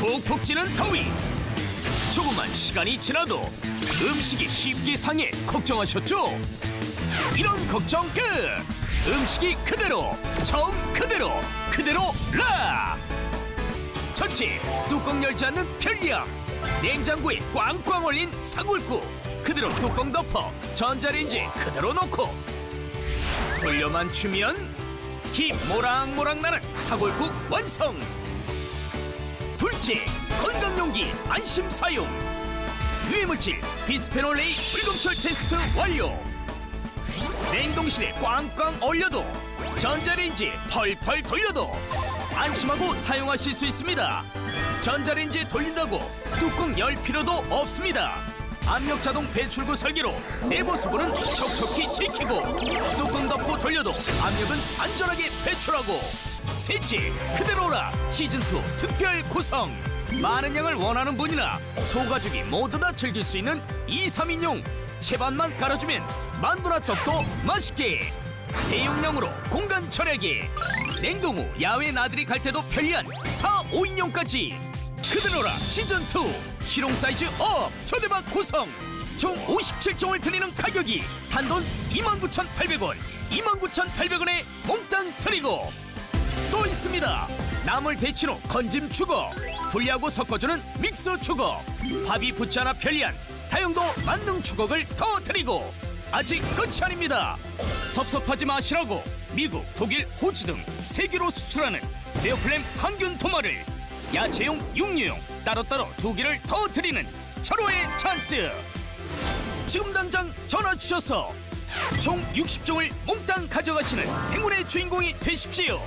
푹푹 찌는 더위 조금만 시간이 지나도 음식이 쉽게 상해 걱정하셨죠? 이런 걱정 끝! 음식이 그대로 처음 그대로 그대로 라! 전체 뚜껑 열지 않는 편리함 냉장고에 꽝꽝 얼린 사골국 그대로 뚜껑 덮어 전자레인지 그대로 넣고 돌려만 주면 김 모락모락 나는 사골국 완성 둘째 건강용기 안심 사용. 유해물질 비스페놀 A 불검출 테스트 완료. 냉동실에 꽝꽝 얼려도 전자레인지 펄펄 돌려도 안심하고 사용하실 수 있습니다. 전자레인지 돌린다고 뚜껑 열 필요도 없습니다. 압력 자동 배출구 설계로 내부 수분은 촉촉히 지키고 뚜껑 덮고 돌려도 압력은 안전하게 배출하고 셋째 그대로라. 시즌2 특별 구성. 많은 양을 원하는 분이나 소가족이 모두 다 즐길 수 있는 2, 3인용 채반만 깔아주면 만두나 떡도 맛있게. 대용량으로 공간 절약에. 냉동 후 야외 나들이 갈 때도 편리한 4, 5인용까지. 그대로라 시즌2 실용 사이즈 업! 초대박 구성! 총 57종을 드리는 가격이 단돈 29,800원. 29,800원에 몽땅 드리고 또 있습니다. 나물 대치로 건짐 추거, 분리하고 섞어주는 믹서 추거, 밥이 붙지 않아 편리한 다용도 만능 추걱을 더 드리고 아직 끝이 아닙니다. 섭섭하지 마시라고 미국, 독일, 호주 등 세계로 수출하는 네오플렘 항균 도마를 야채용, 육류용 따로따로 두 개를 더 드리는 철호의 찬스. 지금 당장 전화 주셔서 총 60종을 몽땅 가져가시는 행운의 주인공이 되십시오.